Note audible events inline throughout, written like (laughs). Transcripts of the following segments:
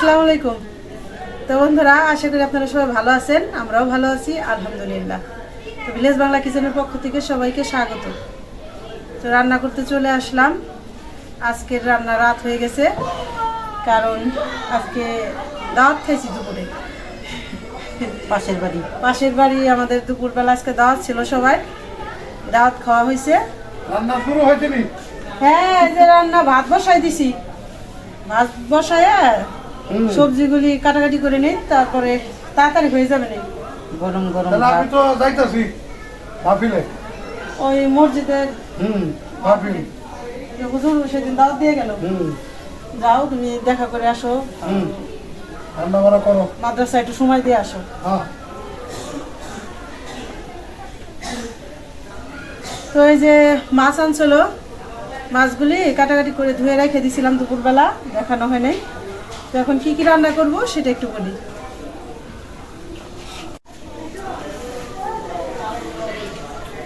আসসালামু আলাইকুম। তো বন্ধুরা আশা করি আপনারা সবাই ভালো আছেন আমরাও ভালো আছি আলহামদুলিল্লাহ। তো ভিলেজ বাংলা কিচেনের পক্ষ থেকে সবাইকে স্বাগত। তো রান্না করতে চলে আসলাম। আজকের রান্না রাত হয়ে গেছে কারণ আজকে দাওয়াত খাইছি দুপুরে। পাশের বাড়ি। পাশের বাড়ি আমাদের দুপুরবেলা আজকে দাওয়াত ছিল সবাই। দাওয়াত খাওয়া হয়েছে। রান্না শুরু হয়েছে হ্যাঁ এই যে রান্না ভাত বসাই দিছি। ভাত বসায়। সবজিগুলি কাটাকাটি করে নিই তারপরে তাড়াতাড়ি হয়ে যাবে না গরম গরম তাহলে আমি তো যাইতাছি ভাবিলে। ওই মসজিদের হুম হুজুর সেদিন দাওয়াত দিয়ে গেল। হুম। যাও তুমি দেখা করে আসো। হুম। রান্না বান্না করো। মাদ্রাসা একটু সময় দিয়ে আসো। হ্যাঁ। তো এই যে মাছ আনছিল মাছগুলি কাটাকাটি করে ধুয়ে রেখে দিছিলাম দুপুরবেলা দেখানো হয় নাই। তো এখন কি কি রান্না করব সেটা একটু বলি।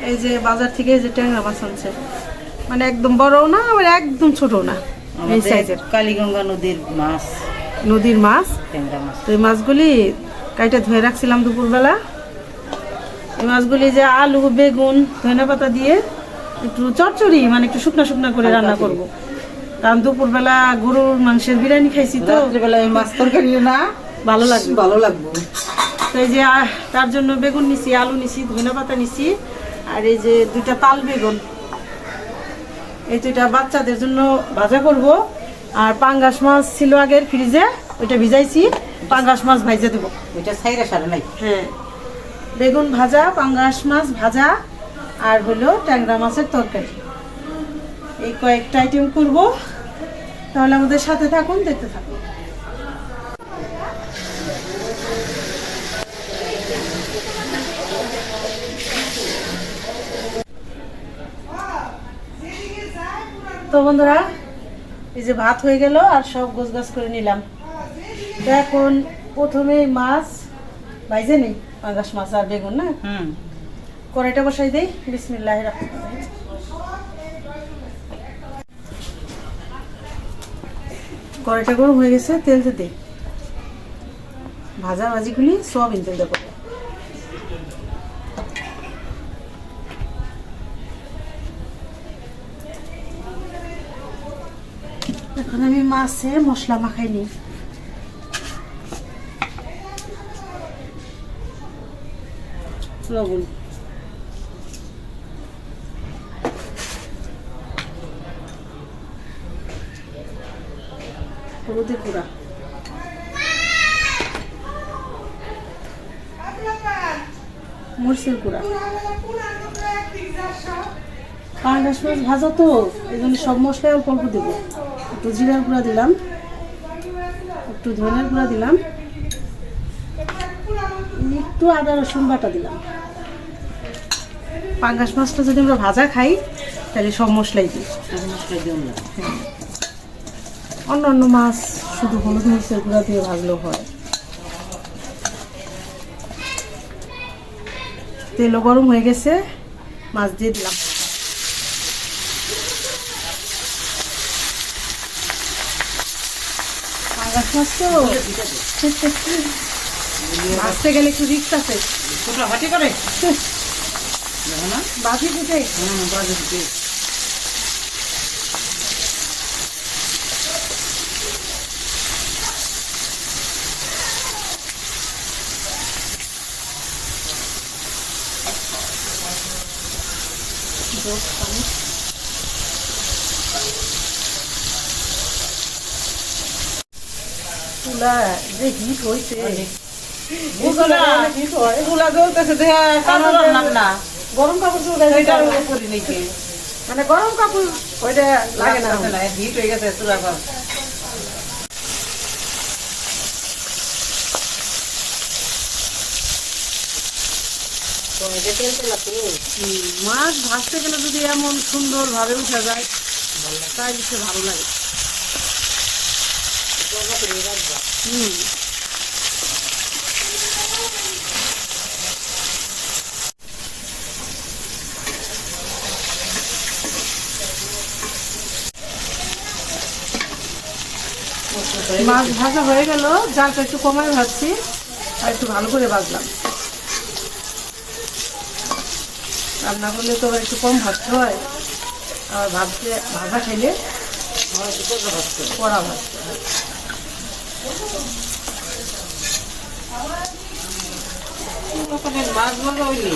এই যে বাজার থেকে এই যে ট্যাংরা মাছ আনছে। মানে একদম বড়ও না আবার একদম ছোটও না। এই সাইজের। কালীগঙ্গা নদীর মাছ। নদীর মাছ? ট্যাংরা মাছ। তো এই মাছগুলি কাইটা ধুয়ে রাখছিলাম দুপুরবেলা। এই মাছগুলি যে আলু বেগুন ধনে পাতা দিয়ে একটু চচ্চড়ি মানে একটু শুকনা শুকনা করে রান্না করব। কারণ দুপুরবেলা গরুর মাংসের বিরিয়ানি খাইছি তো। রাত্রিবেলা মাছ তরকারি না ভালো লাগবে। ভালো লাগবে। তো এই যে তার জন্য বেগুন নিছি আলু নিছি ধনে পাতা নিছি আর এই যে দুইটা তাল বেগুন। এই দুইটা বাচ্চাদের জন্য ভাজা করব। আর পাঙ্গাস মাছ ছিল আগের ফ্রিজে ওইটা ভিজাইছি পাঙ্গাস মাছ ভাইজে দেবো। ওইটা সাইরা সারা নাই। হ্যাঁ। বেগুন ভাজা পাঙ্গাস মাছ ভাজা আর হলো ট্যাংরা মাছের তরকারি। এই কয়েকটা আইটেম করব। তাহলে আমাদের সাথে থাকুন দেখতে থাকুন। তো বন্ধুরা এই যে ভাত হয়ে গেল আর সব গোছ গাছ করে নিলাম। তো এখন প্রথমে মাছ ভাইজে নেই পাঙ্গাস মাছ আর বেগুন না? হুম। কড়াইটা বসাই দিই বিসমিল্লাহ রহমান কড়াইটা গরম হয়ে গেছে, তেল দেই ভাজা ভাজিগুলি সোয়াবিন তেল দেবো এখন আমি মাছে মশলা মাখাই নিই লবণ। হলুদের গুঁড়া মরিচের গুঁড়া পাঙ্গাস মাছ ভাজা তো এই জন্য সব মশলাই অল্প অল্প দেবো। একটু জিরার গুঁড়া দিলাম একটু ধনের গুঁড়া দিলাম একটু আদা রসুন বাটা দিলাম। পাঙ্গাস মাছটা যদি আমরা ভাজা খাই তাহলে সব মশলাই দিই। আমি মশলা দিও না। অন্য অন্য মাছ শুধু হলুদ মরিচের গুঁড়া দিয়ে ভাজলেও হয়। তেলও গরম হয়ে গেছে মাছ দিয়ে দিলাম। পাঙ্গাস মাছ তো? গেলে একটু রিক্স আছে। বাজি দিতে হুম বাজে দিতে তুলা যে হিট হয়েছে এগুলা হিট হয়। এগুলা গলতেছে দেখা কালো রান্নাম না। গরম কাপড় চলে ওইটার মানে গরম কাপড় ওইটা লাগে না। না হিট হয়ে গেছে চুরা কর মাছ ভাজতে গেলে যদি এমন সুন্দর ভাবে উঠা যায় তাই দিতে ভালো লাগে। মাছ ভাজা হয়ে গেল জালটা একটু কমায় ভাজছি আর একটু ভালো করে ভাজলাম। রান্না করলে তো আবার একটু কম ভাজতে হয় আর ভাজতে ভাজা খাইলে কড়া ভাজতে হয়। মাছ ভাজা হইলে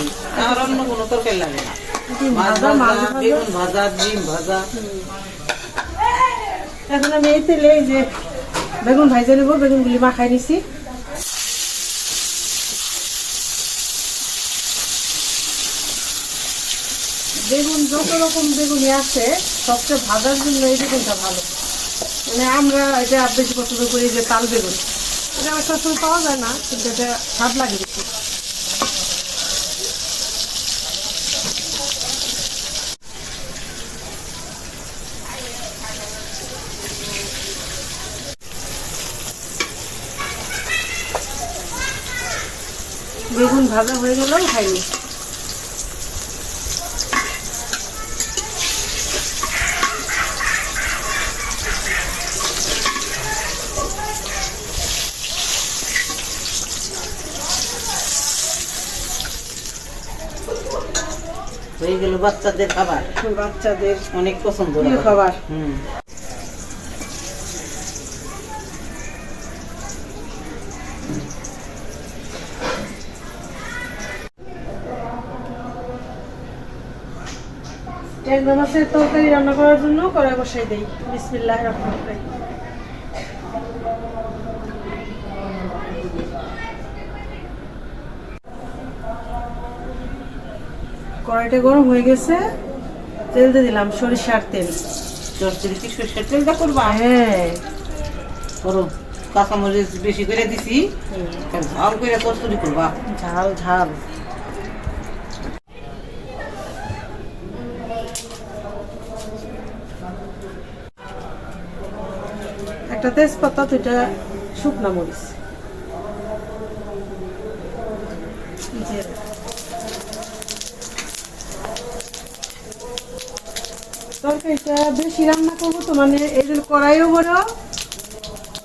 আর অন্য কোনো তরকারি লাগে না। মাছ ভাজা বেগুন ভাজা ডিম ভাজা। এখন আমি এই তেলে এই যে বেগুন নেব বেগুনগুলি মাখাই নিছি। বেগুন যত রকম বেগুনই আছে সবচেয়ে ভাজার জন্য এই বেগুনটা ভালো। মানে আমরা এটা বেশি পছন্দ করি যে তাল বেগুন। এটা আমার সবসময় পাওয়া যায় না কিন্তু এটা স্বাদ লাগে বেশি বেগুন ভাজা হয়ে গেলেও খাইনি হয়ে গেল বাচ্চাদের খাবার। বাচ্চাদের অনেক পছন্দ খাবার। হুম। ট্যাংরা মাছের তরকারি রান্না করার জন্য কড়াই বসাই দেই। বিসমিল্লাহ রহমান রহিম। কড়াইটা গরম হয়ে গেছে। তেল দিয়ে দিলাম সরিষার তেল। কি সরষের তেলটা করবা? হ্যাঁ। করো কাঁচামরিচ বেশি করে দিছি। ঝাল করে চরচরি করবা? ঝাল ঝাল। একটা তেজপাতা দুইটা শুকনা মরিচ। তরকারিটা বেশি রান্না করব তো মানে এই জন্য কড়াইও বড়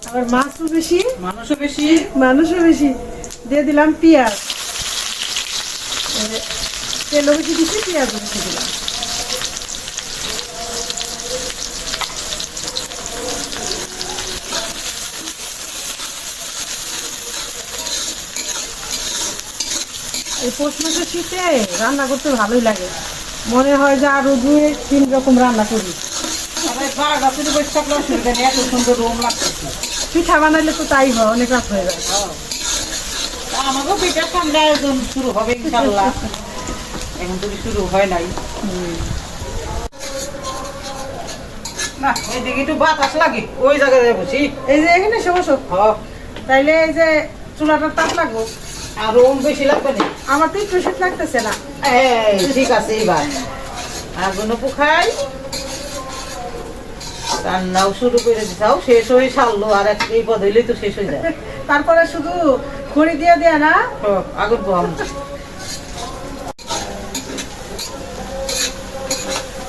আবার মাছও বেশি। মানুষও বেশি। মানুষও বেশি। দিয়ে দিলাম পেঁয়াজ। তেলও বেশি দিচ্ছি পেঁয়াজও বেশি দিলাম। পৌষ মাসের শীতে রান্না করতে ভালোই লাগে। মনে হয় যে আরও দুই তিন রকম রান্না করি। পিঠা বানাইলে তো তাই হয় অনেক রাত হয়ে যায়। আমাকেও সামনে আয়োজন শুরু হবে ইনশাল্লাহ। এখন তো শুরু হয় নাই। না এইদিকে একটু বাতাস লাগে ওই জায়গায় বসি এই যে এখানে সমস্যা তাইলে এই যে চুলাটার তাপ লাগবো। আর রুম বেশি লাগবে না আমার তো একটু শীত লাগতেছে না। এই ঠিক আছে এবার আগুন পুখাই রান্নাও শুরু করে দিতাও শেষ হয়ে আর এক এই পদ হইলেই তো শেষ হয়ে যায়। তারপরে শুধু খড়ি দিয়ে দেয়া না? আগুন পোহাম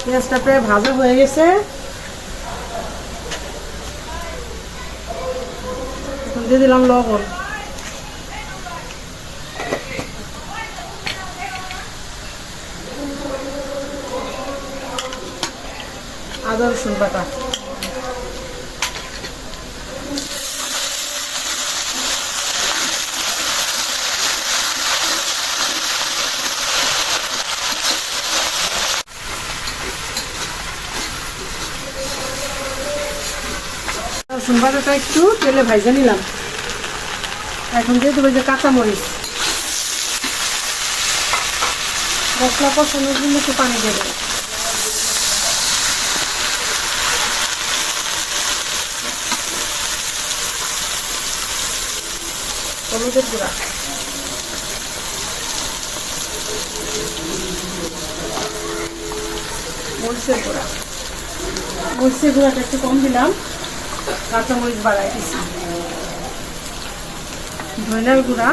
পেঁয়াজটা প্রায় ভাজা হয়ে গেছে। দিয়ে দিলাম লবণ। আদা রসুন বাটা রসুন একটু তেলে ভাইজা নিলাম। এখন দিয়ে দেবো যে কাঁচামরিচ। মশলা কষানোর জন্য একটু পানি দেবো। হলুদের গুঁড়া মরিচের গুঁড়া মরিচের গুঁড়াটা একটু কম দিলাম কাঁচামরিচ বাড়াই দিছি। ধনিয়ার গুঁড়া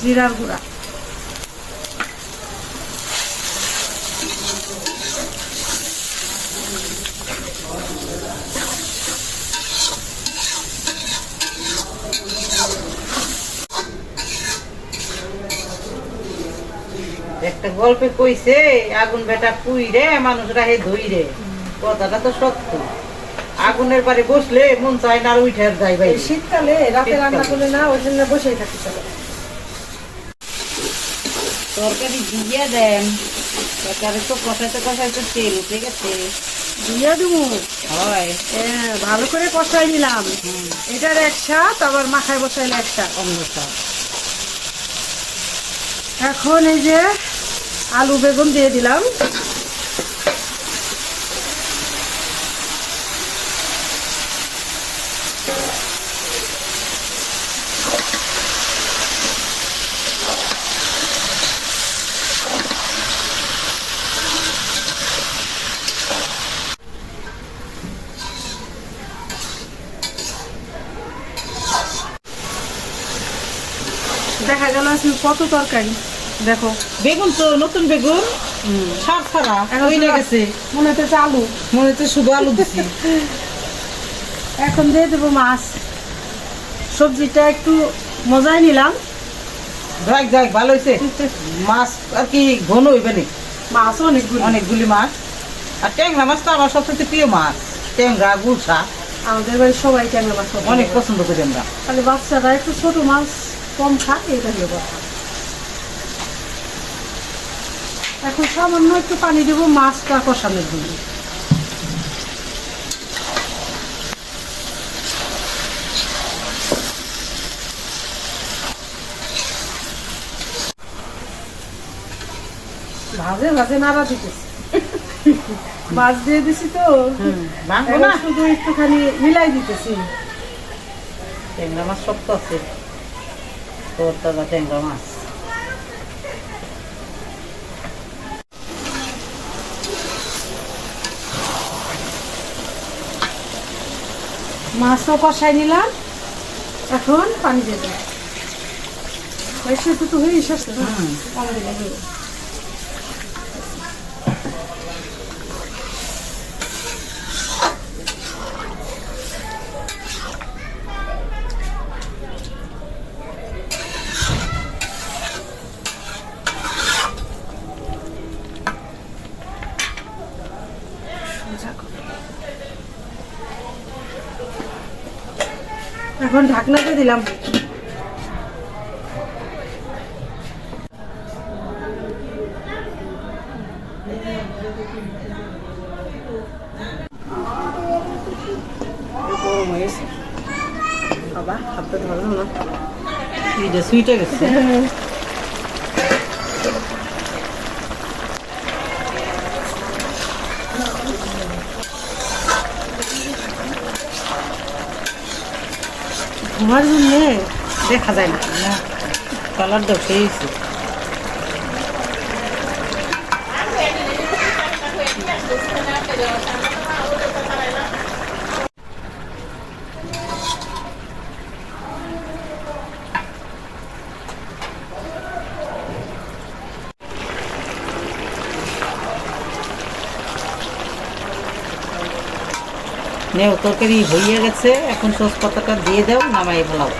জিরার গুঁড়া গল্পে কইছে আগুন বেটা পুই রে মানুষরা হে ধুই রে। কথাটা তো সত্য। আগুনের বাড়ি বসলে মন চায় না আর উঠে যাই ভাই শীতকালে রাতে রান্না করলে না ওই জন্য বসেই থাকতে চলে তরকারি দিয়ে দেন। তরকারি তো কষাইতে কষাইতে তেল উঠে গেছে। দিয়ে দেবো। হয়। ভালো করে কষাই নিলাম। এটার এক আবার মাখায় বসাইলে এক অন্য এখন এই যে আলু বেগুন দিয়ে দিলাম। দেখা গেল কত তরকারি। দেখো বেগুন তো নতুন বেগুন সার ছাড়া হয়ে গেছে। মনে হচ্ছে আলু। মনে হচ্ছে শুধু আলু দিছি। (laughs) এখন দিয়ে দেবো মাছ। সবজিটা একটু মজাই নিলাম। যাক যাক ভালো হয়েছে। মাছ আর কি ঘন হইবে নি? মাছ অনেকগুলো। অনেকগুলি মাছ। আর ট্যাংরা মাছ তো আমার সবচেয়ে প্রিয় মাছ। ট্যাংরা গুলশা। আমাদের বাড়ি সবাই ট্যাংরা মাছ অনেক পছন্দ করি আমরা। খালি বাচ্চারা একটু ছোট মাছ কম খায় এটা কথা এখন সামান্য একটু পানি দেবো মাছটা কষানোর জন্য। ভাজে ভাজে নাড়া দিতেছি। মাছ দিয়ে দিছি তো। না? শুধু একটুখানি মিলাই দিতেছি। ট্যাংরা মাছ শক্ত আছে। তোর তাজা ট্যাংরা মাছ। মাছও কষাই নিলাম। এখন পানি দিয়ে দেবো। হয়েছে তো তো হয়ে। এসেছে এখন ঢাকনা দিয়ে দিলাম। বাবা হাতে ধরলাম না। সুইটে গেছে। (laughs) ঘুমার জন্যে দেখা যায় না। কালার কালারটা খেয়েছে নেও তরকারি হয়ে গেছে এখন সস পাতাটা দিয়ে দাও নামাই ফেলাও।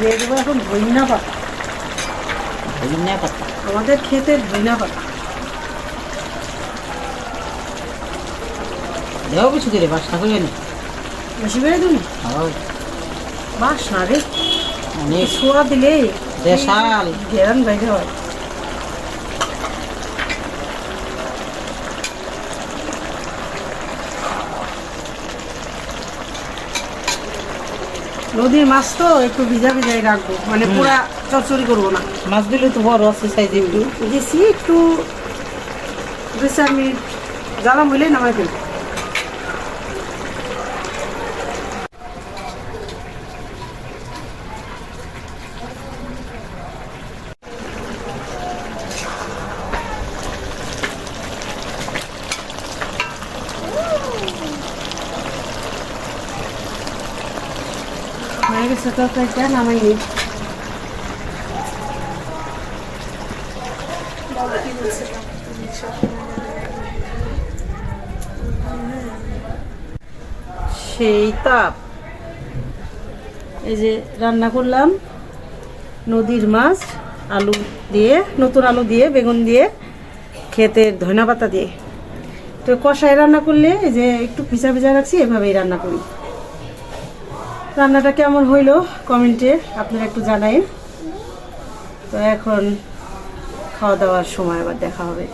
দিয়ে দেবো এখন ধইনা পাতা। ধনিয়া পাতা। আমাদের খেতে ধইনা পাতা। দেও কিছু করে বাসনা করবে না? বেশি বেড়ে তুমি হয়, বাস না রে। অনেক। ছোঁয়া দিলে দেশাল। ঘেরান বাইরে হয়। নদীর মাছ তো একটু ভিজা ভিজাই রাখব। মানে। পুরা চচ্চড়ি করব না। মাছগুলো তো বড় আছে সাইজ একটু দিয়েছি একটু দুই চার মিনিট। জ্বালাম হইলে নামাই ফেলব হয়ে গেছে তরকারিটা নামাই নিই সেই তাপ। এই যে রান্না করলাম, নদীর মাছ, আলু দিয়ে, নতুন আলু দিয়ে, বেগুন দিয়ে খেতে ধনিয়া পাতা দিয়ে। তো কষায় রান্না করলে এই যে একটু ভিজা ভিজা রাখছি, এভাবেই রান্না করি। রান্নাটা কেমন হইল কমেন্টে আপনারা একটু জানাইন। তো এখন খাওয়া দাওয়ার সময় আবার দেখা হবে।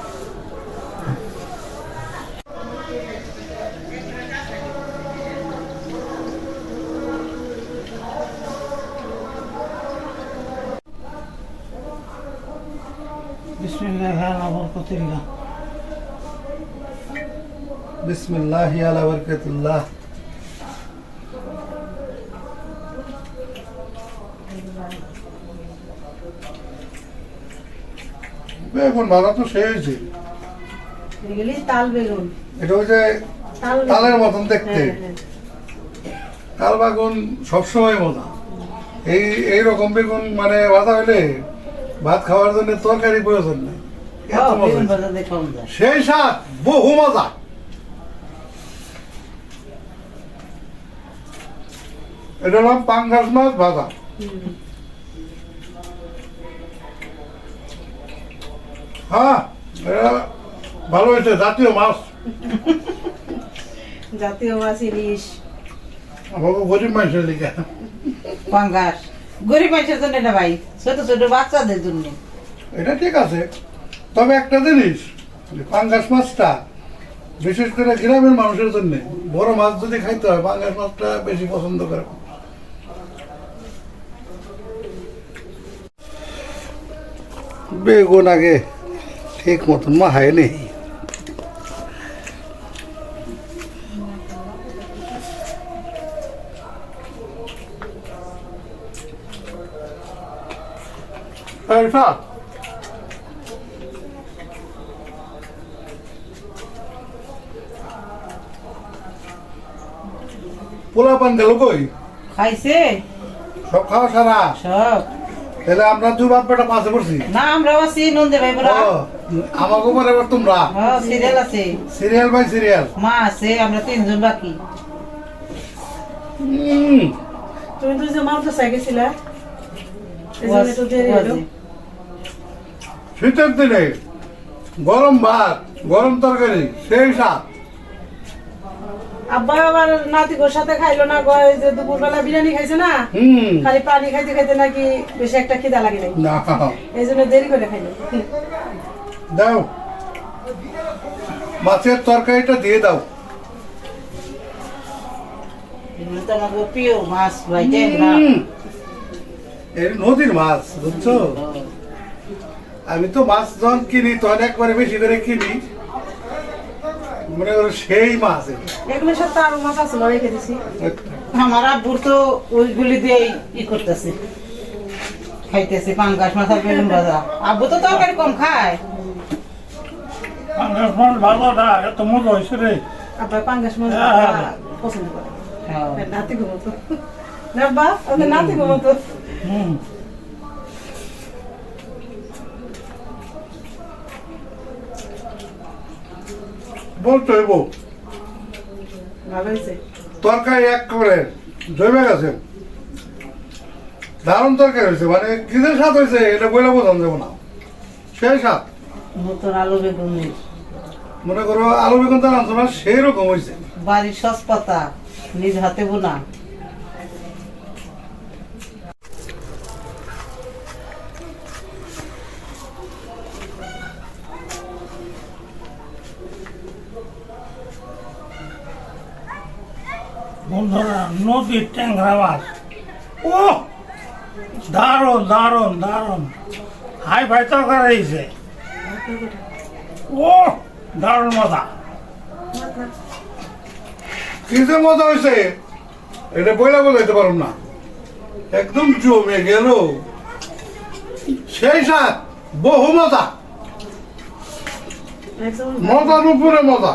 বিসমিল্লাহ আলা বরকাতুল্লাহ। বেগুন ভাজা তো সেই হয়েছে। এগুলি তাল বেগুন। এটা বেগুন। তালের মতন দেখতে। হ্যাঁ, হ্যাঁ। তাল বেগুন সবসময় মজা এই এই রকম বেগুন মানে ভাজা হইলে ভাত খাওয়ার জন্য তরকারি প্রয়োজন নেই। সেই স্বাদ বহু মজা। এটা হলাম পাঙ্গাস মাছ ভাজা হ্যাঁ ভালো হয়েছে জাতীয় মাছ। জাতীয় মাছ ইলিশ। আমাকে গরিব মানুষের লিখে পাঙ্গাস গরিব মানুষের জন্য না ভাই ছোট ছোট বাচ্চাদের জন্য। এটা ঠিক আছে তবে একটা জিনিস পাঙ্গাস মাছটা বিশেষ করে গ্রামের মানুষের জন্য বড় মাছ যদি খাইতে হয় পাঙ্গাস মাছটা বেশি পছন্দ করে। বেগুন আগে। ঠিক মতন নেই এই সাত পোলা পান গেল কই? খাইছে? সব খাওয়া সারা? সব। তাহলে আমরা দু বাপ বেটা পাশে পড়ছি। না আমরাও আছি নন্দে ভাই বড়। আমাকে পরে এবার তোমরা? হ্যাঁ সিরিয়াল আছে। সিরিয়াল বাই সিরিয়াল মা আছে আমরা তিনজন বাকি। তুমি তো যে একটু দেরি হলো। শীতের দিনে গরম ভাত গরম তরকারি সেই সাত আব্বা আবার নাতিকোর সাথে খাইলো না কয় যে দুপুরবেলা বিরিয়ানি খাইছে না খালি পানি খাইতে খাইতে নাকি বেশি একটা খিদা লাগে নাই এই জন্য দেরি করে খাইলো। দাও। মাছের তরকারিটা দিয়ে দাও। তো নদীর মাছ বুঝছ? আমি তো মাছ যখন কিনি তখন একবারে বেশি করে কিনি। মনে করো সেই মাছ এগুলো। এগুলোর সাথে আরও মাছ আছে রেখে দিছি আমার আব্বুর তো ওইগুলি দিয়েই ই করতেছে। খাইতেছে পাঙ্গাস মাছ আর বেগুন ভাজা। আব্বু তো তরকারি কম খায়। পাঙ্গাস মাছ ভালোটা এত মজা হয়েছে রে। আব্বা পাঙ্গাস মাছ হ্যাঁ। পছন্দ করে। হ্যাঁ। নাতি ঘুমতো না আমাদের নাতি ঘুমতো হুম। বলতে হইব তরকারি এক করে জমে গেছে। দারুণ তরকারি হয়েছে মানে কিসের স্বাদ হয়েছে এটা বইলে বোঝান যাব না। সেই স্বাদ। আলু বেগুন মনে করো আলু বেগুন তো রাঁধছো না সেই রকম হয়েছে। বাড়ির সস পাতা নিজ হাতে বোনা। বন্ধুরা নদীর ট্যাংরা মাছ ও দারুণ দারুণ দারুণ। হাই ফাই তরকারি হয়েছে। ও দারুণ মজা। কি যে মজা হয়েছে? এটা বইলা বোঝাইতে পারো না। একদম জমে গেল। সেই স্বাদ বহু মজা। একদম মজার উপরে মজা।